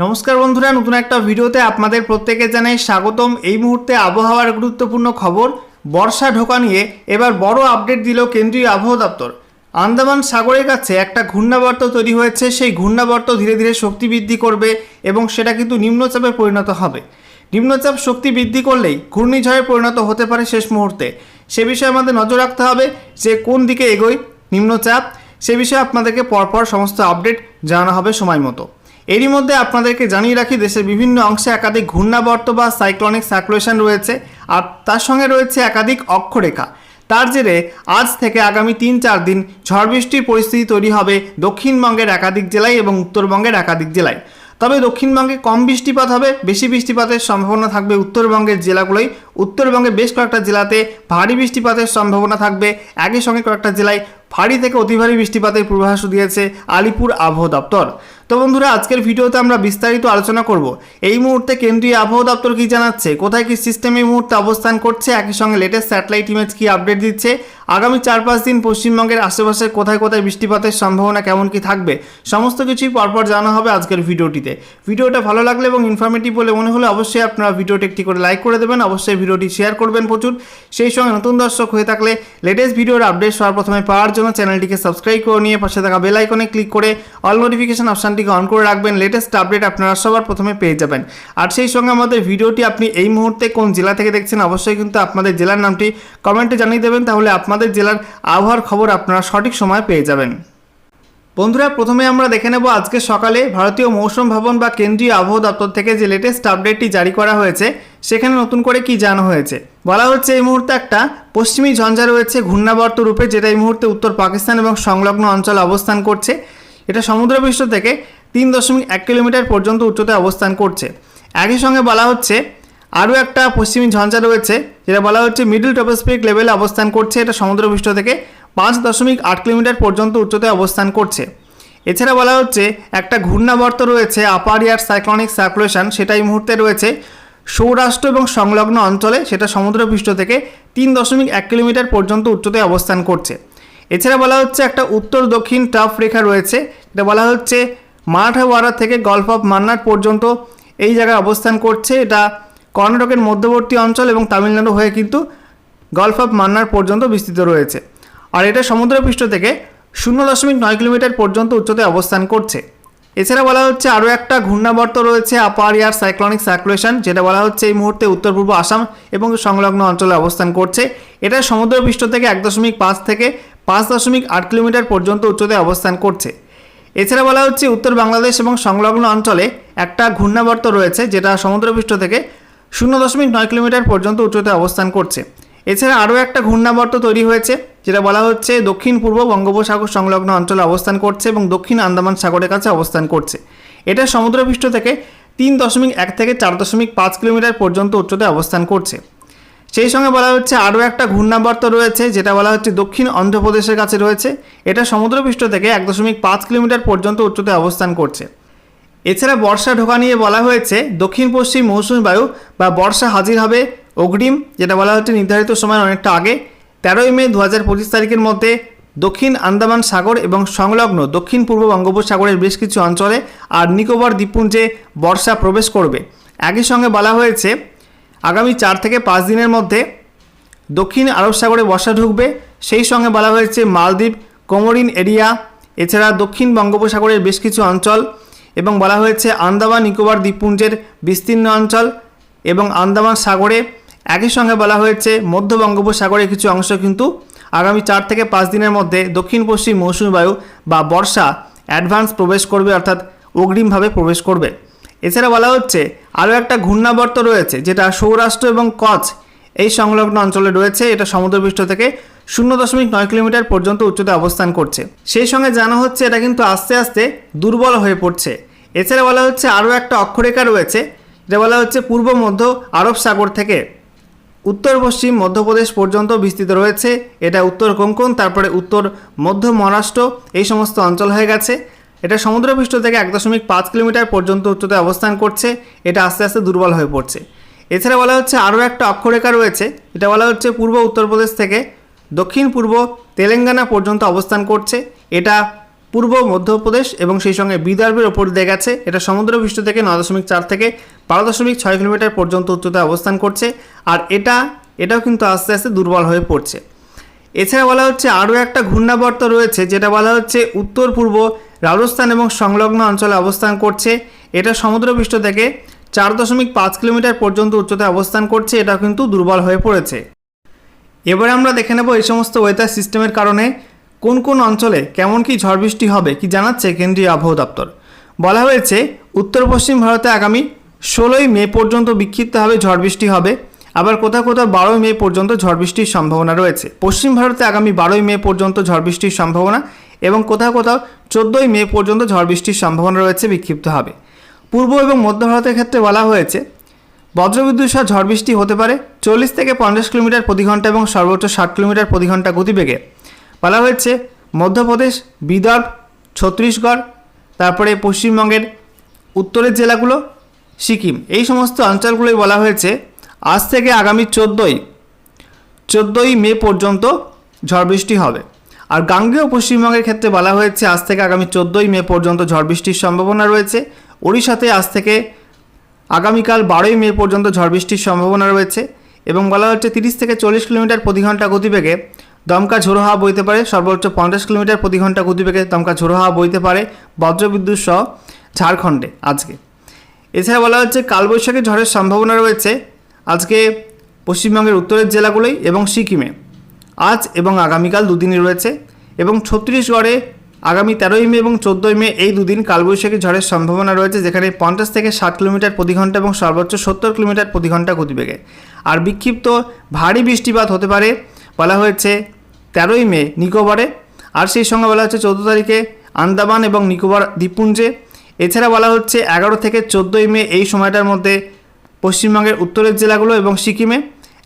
নমস্কার বন্ধুরা, নতুন একটা ভিডিওতে আপনাদের প্রত্যেকে জানাই স্বাগতম। এই মুহূর্তে আবহাওয়ার গুরুত্বপূর্ণ খবর, বর্ষা ঢোকা নিয়ে এবার বড় আপডেট দিল কেন্দ্রীয় আবহাওয়া দপ্তর। আন্দামান সাগরের কাছে একটা ঘূর্ণাবর্ত তৈরি হয়েছে, সেই ঘূর্ণাবর্ত ধীরে ধীরে শক্তি বৃদ্ধি করবে এবং সেটা কিন্তু নিম্নচাপে পরিণত হবে। নিম্নচাপ শক্তি বৃদ্ধি করলেই ঘূর্ণিঝড়ে পরিণত হতে পারে শেষ মুহূর্তে। সে বিষয়ে আমাদের নজর রাখতে হবে যে কোন দিকে এগোয় নিম্নচাপ। সে বিষয়ে আপনাদেরকে পরপর সমস্ত আপডেট জানানো হবে সময় মতো। এরই মধ্যে আপনাদেরকে জানিয়ে রাখি, দেশের বিভিন্ন অংশে একাধিক ঘূর্ণাবর্ত বা সাইক্লনিক সার্কুলেশন রয়েছে আর তার সঙ্গে রয়েছে একাধিক অক্ষরেখা। তার জেরে আজ থেকে আগামী তিন চার দিন ঝড় বৃষ্টির পরিস্থিতি তৈরি হবে দক্ষিণবঙ্গের একাধিক জেলায় এবং উত্তরবঙ্গের একাধিক জেলায়। তবে দক্ষিণবঙ্গে কম বৃষ্টিপাত হবে, বেশি বৃষ্টিপাতের সম্ভাবনা থাকবে উত্তরবঙ্গের জেলাগুলোই উত্তরবঙ্গে বেশ কয়েকটা জেলাতে ভারী বৃষ্টিপাতের সম্ভাবনা থাকবে, একই সঙ্গে কয়েকটা জেলায় ভারী থেকে অতি ভারী বৃষ্টিপাতের পূর্বাভাস দিয়েছে আলিপুর আবহাওয়া দপ্তর। তো বন্ধুরা, আজকের ভিডিওতে আমরা বিস্তারিত আলোচনা করব। এই মুহূর্তে কেন্দ্রীয় আবহাওয়া দপ্তর কি জানাচ্ছে? কোথায় কি সিস্টেম এই মুহূর্তে অবস্থান করছে? একই সঙ্গে লেটেস্ট স্যাটেলাইট ইমেজ কি আপডেট দিচ্ছে? আগামী চার পাঁচ দিন পশ্চিমবঙ্গের আশেপাশে কোথায় কোথায় বৃষ্টিপাতের সম্ভাবনা কেমন কি থাকবে? সমস্ত কিছুই পরপর জানা হবে আজকের ভিডিওটিতে। ভিডিওটা ভালো লাগলে এবং ইনফরমেটিভ বলে মনে হলে অবশ্যই আপনারা ভিডিওটি একটি করে লাইক করে দেবেন। অবশ্যই ভিডিওটি শেয়ার করবেন প্রচুর। সেই সঙ্গে নতুন দর্শক হয়ে থাকলে লেটেস্ট ভিডিওর আপডেট সবার প্রথমে পাওয়ার জন্য চ্যানেলটিকে সাবস্ক্রাইব করে নিয়ে পাশে থাকা বেল আইকনে ক্লিক করে অল নোটিফিকেশন অপশানটিকে অন করে রাখবেন। লেটেস্ট আপডেট আপনারা সবার প্রথমে পেয়ে যাবেন। আর সেই সঙ্গে আমাদের ভিডিওটি আপনি এই মুহূর্তে কোন জেলা থেকে দেখছেন অবশ্যই কিন্তু আপনাদের জেলার নামটি কমেন্টে জানিয়ে দেবেন, তাহলে আপনাদের জেলার আবহাওয়ার খবর আপনারা সঠিক সময় পেয়ে যাবেন। বন্ধুরা, প্রথমে আমরা দেখে নেব আজকে সকালে ভারতীয় মৌসুম ভবন বা কেন্দ্রীয় আবহাওয়া দপ্তর থেকে যে লেটেস্ট আপডেটটি জারি করা হয়েছে, সেখানে নতুন করে কি জানা হয়েছে? বলা হচ্ছে এই মুহূর্তে একটা পশ্চিমী ঝঞ্ঝা রয়েছে ঘূর্ণাবর্ত রূপে, যেটা এই মুহূর্তে উত্তর পাকিস্তান এবং সংলগ্ন অঞ্চলে অবস্থান করছে। এটা সমুদ্রপৃষ্ঠ থেকে তিন দশমিক এক কিলোমিটার পর্যন্ত উচ্চতায় অবস্থান করছে। একই সঙ্গে বলা হচ্ছে আরও একটা পশ্চিমী ঝঞ্ঝা রয়েছে, যেটা বলা হচ্ছে মিডল টপোস্ফিরিক লেভেলে অবস্থান করছে। এটা সমুদ্রপৃষ্ঠ থেকে পাঁচ দশমিক আট কিলোমিটার পর্যন্ত উচ্চতায় অবস্থান করছে। এছাড়া বলা হচ্ছে, একটা ঘূর্ণাবর্ত রয়েছে আপার ইয়ার সাইক্লনিক সার্কুলেশন সেটা এই মুহূর্তে রয়েছে সৌরাষ্ট্র এবং সংলগ্ন অঞ্চলে, সেটা সমুদ্রপৃষ্ঠ থেকে তিন দশমিক এক কিলোমিটার পর্যন্ত উচ্চতায় অবস্থান করছে। এছাড়া বলা হচ্ছে, একটা উত্তর দক্ষিণ টাফ রেখা রয়েছে, এটা বলা হচ্ছে মারাঠাওয়াড়া থেকে গল্ফ অফ মান্নার পর্যন্ত এই জায়গায় অবস্থান করছে। এটা কর্ণাটকের মধ্যবর্তী অঞ্চল এবং তামিলনাড়ু হয়ে কিন্তু গল্ফ অফ মান্নার পর্যন্ত বিস্তৃত রয়েছে। আর এটা সমুদ্রপৃষ্ঠ থেকে শূন্য দশমিক নয় কিলোমিটার পর্যন্ত উচ্চতায় অবস্থান করছে। এছাড়া বলা হচ্ছে আরও একটা ঘূর্ণাবর্ত রয়েছে আপার ইয়ার সাইক্লনিক সার্কুলেশন, যেটা বলা হচ্ছে এই মুহূর্তে উত্তর পূর্ব আসাম এবং সংলগ্ন অঞ্চলে অবস্থান করছে। এটা সমুদ্রপৃষ্ঠ থেকে এক দশমিক পাঁচ থেকে পাঁচ দশমিক আট কিলোমিটার পর্যন্ত উচ্চতায় অবস্থান করছে। এছাড়া বলা হচ্ছে উত্তর বাংলাদেশ এবং সংলগ্ন অঞ্চলে একটা ঘূর্ণাবর্ত রয়েছে, যেটা সমুদ্রপৃষ্ঠ থেকে শূন্য দশমিক নয় কিলোমিটার পর্যন্ত উচ্চতায় অবস্থান করছে। এছাড়া আরও একটা ঘূর্ণাবর্ত তৈরি হয়েছে, যেটা বলা হচ্ছে দক্ষিণ পূর্ব বঙ্গোপসাগর সংলগ্ন অঞ্চলে অবস্থান করছে এবং দক্ষিণ আন্দামান সাগরের কাছে অবস্থান করছে। এটা সমুদ্রপৃষ্ঠ থেকে তিন দশমিক এক থেকে চার দশমিক পাঁচ কিলোমিটার পর্যন্ত উচ্চতায় অবস্থান করছে। সেই সঙ্গে বলা হচ্ছে আরও একটা ঘূর্ণাবর্ত রয়েছে, যেটা বলা হচ্ছে দক্ষিণ অন্ধ্রপ্রদেশের কাছে রয়েছে। এটা সমুদ্রপৃষ্ঠ থেকে এক দশমিক পাঁচ কিলোমিটার পর্যন্ত উচ্চতায় অবস্থান করছে। এছাড়া বর্ষা ঢোকা নিয়ে বলা হয়েছে, দক্ষিণ পশ্চিম মৌসুমী বায়ু বা বর্ষা হাজির হবে অগ্রিম, যেটা বলা হচ্ছে নির্ধারিত সময় অনেকটা আগে, তেরোই মে দু হাজার পঁচিশ তারিখের মধ্যে দক্ষিণ আন্দামান সাগর এবং সংলগ্ন দক্ষিণ পূর্ব বঙ্গোপসাগরের বেশ কিছু অঞ্চলে আর নিকোবর দ্বীপপুঞ্জে বর্ষা প্রবেশ করবে। একই সঙ্গে বলা হয়েছে, আগামী চার থেকে পাঁচ দিনের মধ্যে দক্ষিণ আরব সাগরে বর্ষা ঢুকবে। সেই সঙ্গে বলা হয়েছে, মালদ্বীপ, কোমরিন এরিয়া, এছাড়া দক্ষিণ বঙ্গোপসাগরের বেশ কিছু অঞ্চল এবং বলা হয়েছে আন্দামান নিকোবর দ্বীপপুঞ্জের বিস্তীর্ণ অঞ্চল এবং আন্দামান সাগরে একই সঙ্গে বলা হয়েছে, মধ্য বঙ্গোপসাগরের কিছু অংশ কিন্তু আগামী চার থেকে পাঁচ দিনের মধ্যে দক্ষিণ পশ্চিম মৌসুমী বায়ু বা বর্ষা অ্যাডভান্স প্রবেশ করবে, অর্থাৎ অগ্রিমভাবে প্রবেশ করবে। এছাড়া বলা হচ্ছে, আরও একটা ঘূর্ণাবর্ত রয়েছে, যেটা সৌরাষ্ট্র এবং কচ্ছ এই সংলগ্ন অঞ্চলে রয়েছে, এটা সমুদ্রপৃষ্ঠ থেকে শূন্য দশমিক নয় কিলোমিটার পর্যন্ত উচ্চতায় অবস্থান করছে। সেই সঙ্গে জানা হচ্ছে, এটা কিন্তু আস্তে আস্তে দুর্বল হয়ে পড়ছে। এছাড়া বলা হচ্ছে, আরও একটা অক্ষরেখা রয়েছে, যেটা বলা হচ্ছে পূর্ব, মধ্য আরব সাগর থেকে। উত্তর পশ্চিম মধ্যপ্রদেশ পর্যন্ত বিস্তৃত রয়েছে। এটা উত্তর কোঙ্কন, তারপরে উত্তর মধ্য মহারাষ্ট্র, এই সমস্ত অঞ্চল হয়ে গেছে। এটা সমুদ্রপৃষ্ঠ থেকে এক দশমিক পাঁচ কিলোমিটার পর্যন্ত উচ্চতায় অবস্থান করছে। এটা আস্তে আস্তে দুর্বল হয়ে পড়ছে। এছাড়া বলা হচ্ছে আরও একটা অক্ষরেখা রয়েছে। এটা বলা হচ্ছে পূর্ব উত্তরপ্রদেশ থেকে দক্ষিণ পূর্ব তেলেঙ্গানা পর্যন্ত অবস্থান করছে। এটা পূর্ব মধ্যপ্রদেশ এবং সেই সঙ্গে বিদর্ভের ওপর দিয়ে গেছে। এটা সমুদ্রপৃষ্ঠ থেকে নয় দশমিক চার থেকে বারো দশমিক ছয় কিলোমিটার পর্যন্ত উচ্চতায় অবস্থান করছে আর এটা, এটাও কিন্তু আস্তে আস্তে দুর্বল হয়ে পড়ছে। এছাড়া বলা হচ্ছে আরও একটা ঘূর্ণাবর্ত রয়েছে, যেটা বলা হচ্ছে উত্তর পূর্ব রাজস্থান এবং সংলগ্ন অঞ্চলে অবস্থান করছে। এটা সমুদ্রপৃষ্ঠ থেকে চার দশমিক পাঁচ কিলোমিটার পর্যন্ত উচ্চতায় অবস্থান করছে এটা কিন্তু দুর্বল হয়ে পড়েছে। এবারে আমরা দেখে নেব এই সমস্ত ওয়েদার সিস্টেমের কারণে কোন কোন অঞ্চলে কেমন কি ঝড় বৃষ্টি হবে কি জানাচ্ছে কেন্দ্রীয় আবহাওয়া দপ্তর। বলা হয়েছে, উত্তর পশ্চিম ভারতে আগামী ষোলোই মে পর্যন্ত বিক্ষিপ্তভাবে ঝড় বৃষ্টি হবে। আবার কোথাও কোথাও বারোই মে পর্যন্ত ঝড় বৃষ্টির সম্ভাবনা রয়েছে। পশ্চিম ভারতে আগামী বারোই মে পর্যন্ত ঝড় বৃষ্টির সম্ভাবনা এবং কোথাও কোথাও চোদ্দোই মে পর্যন্ত ঝড় বৃষ্টির সম্ভাবনা রয়েছে বিক্ষিপ্তভাবে। পূর্ব এবং মধ্য ভারতের ক্ষেত্রে বলা হয়েছে, বজ্রবিদ্যুৎ সহ ঝড় বৃষ্টি হতে পারে। চল্লিশ থেকে পঞ্চাশ কিলোমিটার প্রতি ঘণ্টা এবং সর্বোচ্চ ষাট কিলোমিটার প্রতি ঘণ্টা গতিবেগে। বলা হয়েছে। মধ্যপ্রদেশ, বিদর্ভ, ছত্তিশগড়, তারপরে পশ্চিমবঙ্গের উত্তরের জেলাগুলো, সিকিম। এই সমস্ত অঞ্চলগুলোই বলা হয়েছে, আজ থেকে আগামী চোদ্দোই চোদ্দোই মে পর্যন্ত ঝড় বৃষ্টি হবে। আর গাঙ্গেয় পশ্চিমবঙ্গের ক্ষেত্রে বলা হয়েছে, আজ থেকে আগামী চোদ্দোই মে পর্যন্ত ঝড় বৃষ্টির সম্ভাবনা রয়েছে। ওড়িশাতে আজ থেকে আগামীকাল বারোই মে পর্যন্ত ঝড় বৃষ্টির সম্ভাবনা রয়েছে এবং বলা হচ্ছে তিরিশ থেকে চল্লিশ কিলোমিটার প্রতি ঘণ্টা গতিবেগে দমকা ঝোড়ো হাওয়া বইতে পারে, সর্বোচ্চ পঞ্চাশ কিলোমিটার প্রতি ঘণ্টা গতিবেগে দমকা ঝোড়ো হাওয়া বইতে পারে, বজ্রবিদ্যুৎ সহ ঝাড়খণ্ডে আজকে। এছাড়া বলা হচ্ছে, কালবৈশাখী ঝড়ের সম্ভাবনা রয়েছে আজকে পশ্চিমবঙ্গের উত্তরের জেলাগুলোই এবং সিকিমে। আজ এবং আগামীকাল দুদিনই রয়েছে এবং ছত্তিশগড়ে আগামী তেরোই মে এবং চোদ্দোই মে এই দুদিন কালবৈশাখী ঝড়ের সম্ভাবনা রয়েছে, যেখানে পঞ্চাশ থেকে ষাট কিলোমিটার প্রতি ঘণ্টা এবং সর্বোচ্চ সত্তর কিলোমিটার প্রতি ঘণ্টা গতিবেগে। আর বিক্ষিপ্ত ভারী বৃষ্টিপাত হতে পারে বলা হয়েছে, তেরোই মে নিকোবরে, আর সেই সঙ্গে বলা হচ্ছে চৌদ্দ তারিখে আন্দামান এবং নিকোবর দ্বীপপুঞ্জে। এছাড়া বলা হচ্ছে এগারো থেকে চোদ্দোই মে এই সময়টার মধ্যে পশ্চিমবঙ্গের উত্তরের জেলাগুলো এবং সিকিমে।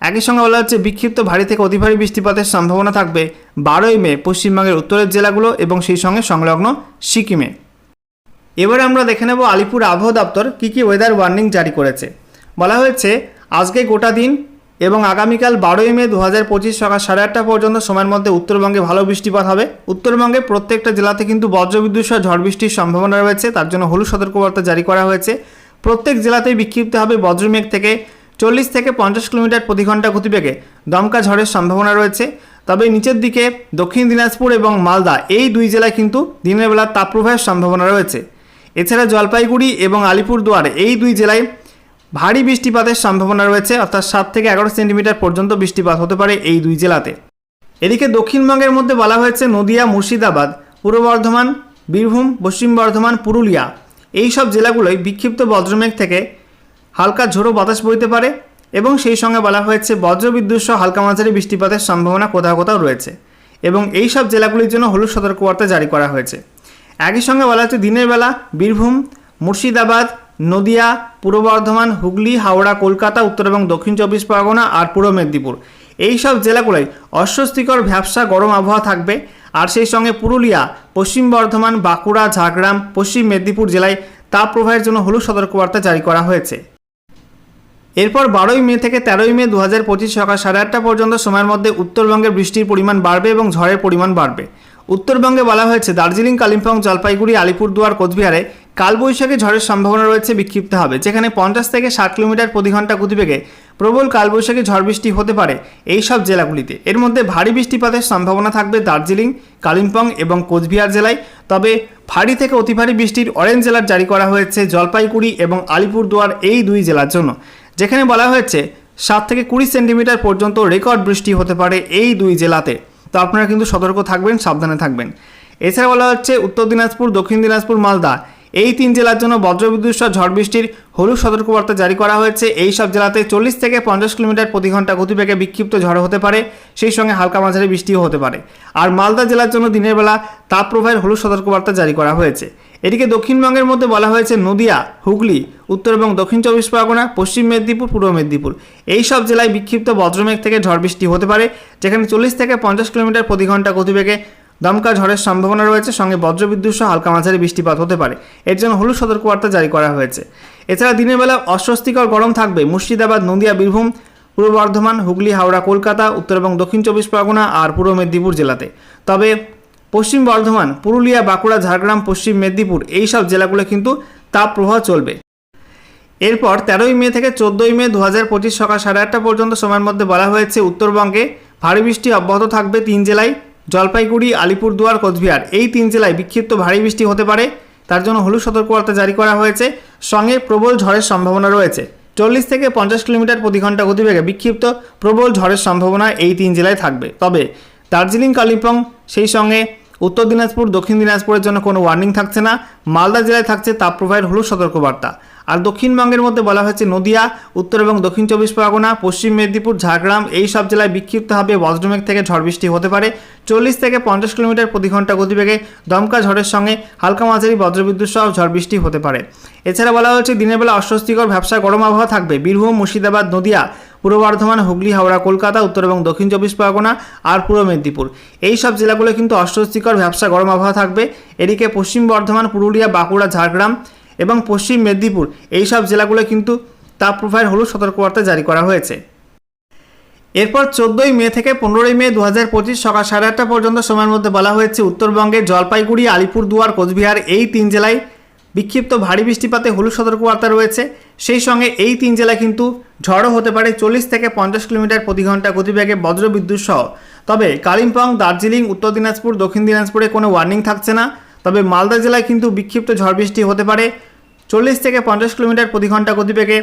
একই সঙ্গে বলা হচ্ছে বিক্ষিপ্ত ভারী থেকে অতি ভারী বৃষ্টিপাতের সম্ভাবনা থাকবে বারোই মে পশ্চিমবঙ্গের উত্তরের জেলাগুলো এবং সেই সঙ্গে সংলগ্ন সিকিমে। এবারে আমরা দেখে নেব আলিপুর আবহাওয়া দপ্তর কী কী ওয়েদার ওয়ার্নিং জারি করেছে। বলা হয়েছে, আজকে গোটা দিন এবং আগামীকাল বারোই মে দু হাজার পঁচিশ সকাল সাড়ে আটটা পর্যন্ত সময়ের মধ্যে উত্তরবঙ্গে ভালো বৃষ্টিপাত হবে। উত্তরবঙ্গে প্রত্যেকটা জেলাতে কিন্তু বজ্রবিদ্যুৎ সহ ঝড় বৃষ্টির সম্ভাবনা রয়েছে, তার জন্য হলুদ সতর্কবার্তা জারি করা হয়েছে। প্রত্যেক জেলাতেই বিক্ষিপ্ত হবে বজ্রমেঘ থেকে চল্লিশ থেকে পঞ্চাশ কিলোমিটার প্রতি ঘণ্টা গতিবেগে দমকা ঝড়ের সম্ভাবনা রয়েছে। তবে নিচের দিকে দক্ষিণ দিনাজপুর এবং মালদা, এই দুই জেলায় কিন্তু দিনের বেলা তাপপ্রবাহের সম্ভাবনা রয়েছে। এছাড়া জলপাইগুড়ি এবং আলিপুরদুয়ার, এই দুই জেলায় ভারী বৃষ্টিপাতের সম্ভাবনা রয়েছে, অর্থাৎ সাত থেকে এগারো সেন্টিমিটার পর্যন্ত বৃষ্টিপাত হতে পারে এই দুই জেলাতে। এদিকে দক্ষিণবঙ্গের মধ্যে বলা হয়েছে নদিয়া, মুর্শিদাবাদ, পূর্ব বর্ধমান, বীরভূম, পশ্চিম বর্ধমান, পুরুলিয়া। এই সব জেলাগুলোয় বিক্ষিপ্ত বজ্রমেঘ থেকে হালকা ঝোড়ো বাতাস বইতে পারে এবং সেই সঙ্গে বলা হয়েছে বজ্রবিদ্যুৎ সহ হালকা মাঝারি বৃষ্টিপাতের সম্ভাবনা কোথাও কোথাও রয়েছে এবং এই সব জেলাগুলির জন্য হলুদ সতর্কবার্তা জারি করা হয়েছে। একই সঙ্গে বলা হচ্ছে দিনের বেলা বীরভূম, মুর্শিদাবাদ নদিয়া, পূর্ব বর্ধমান, হুগলি, হাওড়া, কলকাতা, উত্তর এবং দক্ষিণ চব্বিশ পরগনা আর পূর্ব মেদিনীপুর। এই সব জেলাগুলোয় অস্বস্তিকর ভ্যাবসা গরম আবহাওয়া থাকবে। আর সেই সঙ্গে পুরুলিয়া, পশ্চিম বর্ধমান, বাঁকুড়া, ঝাড়গ্রাম, পশ্চিম মেদিনীপুর জেলায় তাপ প্রবাহের জন্য হলুদ সতর্কবার্তা জারি করা হয়েছে। এরপর বারোই মে থেকে তেরোই মে দু হাজার পঁচিশ সকাল সাড়ে আটটা পর্যন্ত সময়ের মধ্যে উত্তরবঙ্গে বৃষ্টির পরিমাণ বাড়বে এবং ঝড়ের পরিমাণ বাড়বে। উত্তরবঙ্গে বলা হয়েছে, দার্জিলিং, কালিম্পং, জলপাইগুড়ি, আলিপুরদুয়ার, কোচবিহারে কালবৈশাখী ঝড়ের সম্ভাবনা রয়েছে, বিক্ষিপ্ত হবে, যেখানে পঞ্চাশ থেকে ষাট কিলোমিটার প্রতি ঘণ্টা গতিবেগে প্রবল কালবৈশাখী ঝড় বৃষ্টি হতে পারে এই সব জেলাগুলিতে। এর মধ্যে ভারী বৃষ্টিপাতের সম্ভাবনা থাকবে দার্জিলিং, কালিম্পং এবং কোচবিহার জেলায়। তবে ভারী থেকে অতি ভারী বৃষ্টির অরেঞ্জ জেলার জারি করা হয়েছে জলপাইগুড়ি এবং আলিপুরদুয়ার এই দুই জেলার জন্য, যেখানে বলা হয়েছে সাত থেকে কুড়ি সেন্টিমিটার পর্যন্ত রেকর্ড বৃষ্টি হতে পারে এই দুই জেলাতে। তো আপনারা কিন্তু সতর্ক থাকবেন, সাবধানে থাকবেন। এছাড়া বলা হচ্ছে, উত্তর দিনাজপুর, দক্ষিণ দিনাজপুর, মালদা এই তিন জেলার জন্য বজ্রবিদ্যুৎ সহ ঝড় বৃষ্টির হলুদ সতর্কবার্তা জারি করা হয়েছে। এই সব জেলাতে চল্লিশ থেকে পঞ্চাশ কিলোমিটার প্রতি ঘণ্টা গতিবেগে বিক্ষিপ্ত ঝড় হতে পারে, সেই সঙ্গে হালকা মাঝারি বৃষ্টিও হতে পারে। আর মালদা জেলার জন্য দিনের বেলা তাপ প্রবাহের হলুদ সতর্কবার্তা জারি করা হয়েছে। এদিকে দক্ষিণবঙ্গের মধ্যে বলা হয়েছে নদিয়া, হুগলি, উত্তর এবং দক্ষিণ চব্বিশ পরগনা, পশ্চিম মেদিনীপুর, পূর্ব মেদিনীপুর। এই সব জেলায় বিক্ষিপ্ত বজ্রমেঘ থেকে ঝড় বৃষ্টি হতে পারে, যেখানে চল্লিশ থেকে পঞ্চাশ কিলোমিটার প্রতি ঘণ্টা গতিবেগে দমকা ঝড়ের সম্ভাবনা রয়েছে, সঙ্গে বজ্রবিদ্যুৎ সহ হালকা মাঝারি বৃষ্টিপাত হতে পারে। এর জন্য হলুদ সতর্কবার্তা জারি করা হয়েছে। এছাড়া দিনের বেলা অস্বস্তিকর গরম থাকবে। মুর্শিদাবাদ, নদিয়া, বীরভূম, পূর্ব বর্ধমান, হুগলি, হাওড়া, কলকাতা, উত্তর এবং দক্ষিণ চব্বিশ পরগনা আর পূর্ব মেদিনীপুর জেলাতে। তবে পশ্চিম বর্ধমান, পুরুলিয়া, বাঁকুড়া, ঝাড়গ্রাম, পশ্চিম মেদিনীপুর এই সব জেলাগুলো কিন্তু তাপ প্রবাহ চলবে। এরপর তেরোই মে থেকে চোদ্দোই মে দু হাজার পঁচিশ সকাল সাড়ে আটটা পর্যন্ত সময়ের মধ্যে বলা হয়েছে, উত্তরবঙ্গে ভারী বৃষ্টি অব্যাহত থাকবে তিন জেলায়। জলপাইগুড়ি, আলিপুরদুয়ার, কোচবিহার। এই তিন জেলায় বিক্ষিপ্ত ভারী বৃষ্টি হতে পারে। তার জন্য হলুদ সতর্কবার্তা জারি করা হয়েছে। সঙ্গে প্রবল ঝড়ের সম্ভাবনা রয়েছে। চল্লিশ থেকে পঞ্চাশ কিলোমিটার প্রতি ঘণ্টা গতিবেগে বিক্ষিপ্ত প্রবল ঝড়ের সম্ভাবনা এই তিন জেলায় থাকবে। তবে দার্জিলিং, কালিম্পং, সেই সঙ্গে উত্তর দিনাজপুর, দক্ষিণ দিনাজপুরের জন্য কোনো ওয়ার্নিং থাকছে না। মালদা জেলায় থাকছে তাপপ্রবাহের হলুদ সতর্কবার্তা। আর দক্ষিণবঙ্গের মধ্যে বলা হয়েছে, নদিয়া, উত্তর এবং দক্ষিণ চব্বিশ পরগনা, পশ্চিম মেদিনীপুর, ঝাড়গ্রাম, এই সব জেলায় বিক্ষিপ্তভাবে বজ্রমেঘ থেকে ঝড় বৃষ্টি হতে পারে। চল্লিশ থেকে পঞ্চাশ কিলোমিটার প্রতি ঘণ্টা গতিবেগে দমকা ঝড়ের সঙ্গে হালকা মাঝারি বজ্রবিদ্যুৎ সহ ঝড় বৃষ্টি হতে পারে। এছাড়া বলা হয়েছে, দিনের বেলা অস্বস্তিকর ব্যবসা গরম আবহাওয়া থাকবে। বীরভূম, মুর্শিদাবাদ, নদিয়া, পূর্ব বর্ধমান, হুগলি, হাওড়া, কলকাতা, উত্তর এবং দক্ষিণ চব্বিশ পরগনা আর পূর্ব মেদিনীপুর। এই সব জেলাগুলো কিন্তু অস্বস্তিকর ব্যবসা গরম আবহাওয়া থাকবে। এদিকে পশ্চিম বর্ধমান, পুরুলিয়া, বাঁকুড়া, ঝাড়গ্রাম এবং পশ্চিম মেদিনীপুর এই সব জেলাগুলো কিন্তু তাপপ্রবাহের হলুদ সতর্কবার্তা জারি করা হয়েছে। এরপর চোদ্দোই মে থেকে পনেরোই মে দু হাজার পঁচিশ সকাল সাড়ে আটটা পর্যন্ত সময়ের মধ্যে বলা হয়েছে উত্তরবঙ্গে জলপাইগুড়ি, আলিপুরদুয়ার, কোচবিহার এই তিন জেলায় বিক্ষিপ্ত ভারী বৃষ্টিপাতে হলুদ সতর্কবার্তা রয়েছে। সেই সঙ্গে এই তিন জেলায় কিন্তু ঝড়ও হতে পারে চল্লিশ থেকে পঞ্চাশ কিলোমিটার প্রতি ঘণ্টা গতিবেগে বজ্রবিদ্যুৎ সহ। তবে কালিম্পং, দার্জিলিং, উত্তর দিনাজপুর, দক্ষিণ দিনাজপুরে কোনো ওয়ার্নিং থাকছে না। তবে মালদা জেলায় কিন্তু বিক্ষিপ্ত ঝড় বৃষ্টি হতে পারে। চল্লিশ থেকে পঞ্চাশ কিলোমিটার প্রতি ঘণ্টা গতিবেগে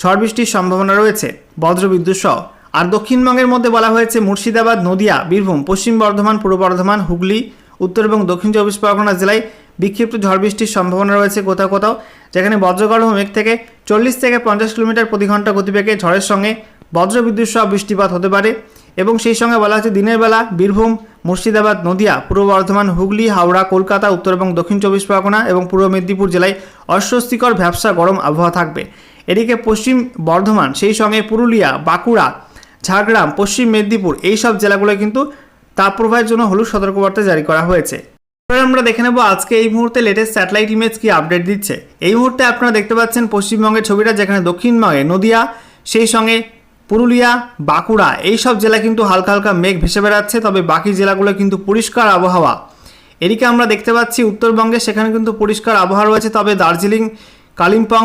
ঝড় বৃষ্টির সম্ভাবনা রয়েছে। বজ্রবিদ্যুৎ সহ। আর দক্ষিণবঙ্গের মধ্যে বলা হয়েছে মুর্শিদাবাদ, নদিয়া, বীরভূম, পশ্চিম বর্ধমান, পূর্ব বর্ধমান, হুগলি, উত্তর এবং দক্ষিণ চব্বিশ পরগনা জেলায় বিক্ষিপ্ত ঝড় বৃষ্টির সম্ভাবনা রয়েছে কোথাও কোথাও, যেখানে বজ্রগর্ভ মেঘ থেকে চল্লিশ থেকে পঞ্চাশ কিলোমিটার প্রতি ঘণ্টা গতিবেগে ঝড়ের সঙ্গে বজ্রবিদ্যুৎ সহ বৃষ্টিপাত হতে পারে। এবং সেই সঙ্গে বলা হচ্ছে দিনের বেলা বীরভূম, মুর্শিদাবাদ, নদিয়া, পূর্ব বর্ধমান, হুগলি, হাওড়া, কলকাতা, উত্তর এবং দক্ষিণ চব্বিশ পরগনা এবং পূর্ব মেদিনীপুর জেলায় অস্বস্তিকর ভ্যাবসা গরম আবহাওয়া থাকবে। এদিকে পশ্চিম বর্ধমান, সেই সঙ্গে পুরুলিয়া, বাঁকুড়া, ঝাড়গ্রাম, পশ্চিম মেদিনীপুর এই সব জেলাগুলো কিন্তু তাপপ্রবাহের জন্য হলুদ সতর্কবার্তা জারি করা হয়েছে। এবার আমরা দেখে নেব আজকে এই মুহূর্তে লেটেস্ট স্যাটেলাইট ইমেজ কি আপডেট দিচ্ছে। এই মুহূর্তে আপনারা দেখতে পাচ্ছেন পশ্চিমবঙ্গের ছবিটা, যেখানে দক্ষিণবঙ্গে নদিয়া, সেই সঙ্গে পুরুলিয়া, বাঁকুড়া এইসব জেলা কিন্তু হালকা হালকা মেঘ ভেসে বেড়াচ্ছে, তবে বাকি জেলাগুলো কিন্তু পরিষ্কার আবহাওয়া। এদিকে আমরা দেখতে পাচ্ছি উত্তরবঙ্গে সেখানে কিন্তু পরিষ্কার আবহাওয়া রয়েছে, তবে দার্জিলিং, কালিম্পং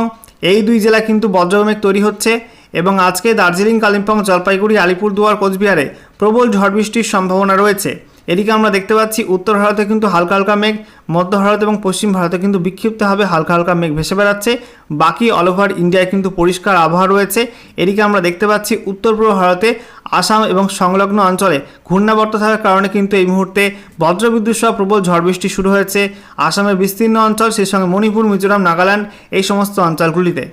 এই দুই জেলা কিন্তু বজ্রমেঘ তৈরি হচ্ছে এবং আজকে দার্জিলিং, কালিম্পং, জলপাইগুড়ি, আলিপুরদুয়ার, কোচবিহারে প্রবল ঝড় বৃষ্টির সম্ভাবনা রয়েছে। এদিকে আমরা দেখতে পাচ্ছি উত্তর ভারতে কিন্তু হালকা হালকা মেঘ, মধ্য ভারত এবং পশ্চিম ভারতে কিন্তু বিক্ষিপ্তভাবে হালকা হালকা মেঘ ভেসে বেড়াচ্ছে। বাকি অল ওভার ইন্ডিয়ায় কিন্তু পরিষ্কার আবহাওয়া রয়েছে। এদিকে আমরা দেখতে পাচ্ছি উত্তর পূর্ব ভারতে আসাম এবং সংলগ্ন অঞ্চলে ঘূর্ণাবর্ত থাকার কারণে কিন্তু এই মুহূর্তে বজ্রবিদ্যুৎ সহ প্রবল ঝড় বৃষ্টি শুরু হয়েছে। আসামের বিস্তীর্ণ অঞ্চল, সেই সঙ্গে মণিপুর, মিজোরাম, নাগাল্যান্ড এই সমস্ত অঞ্চলগুলিতে।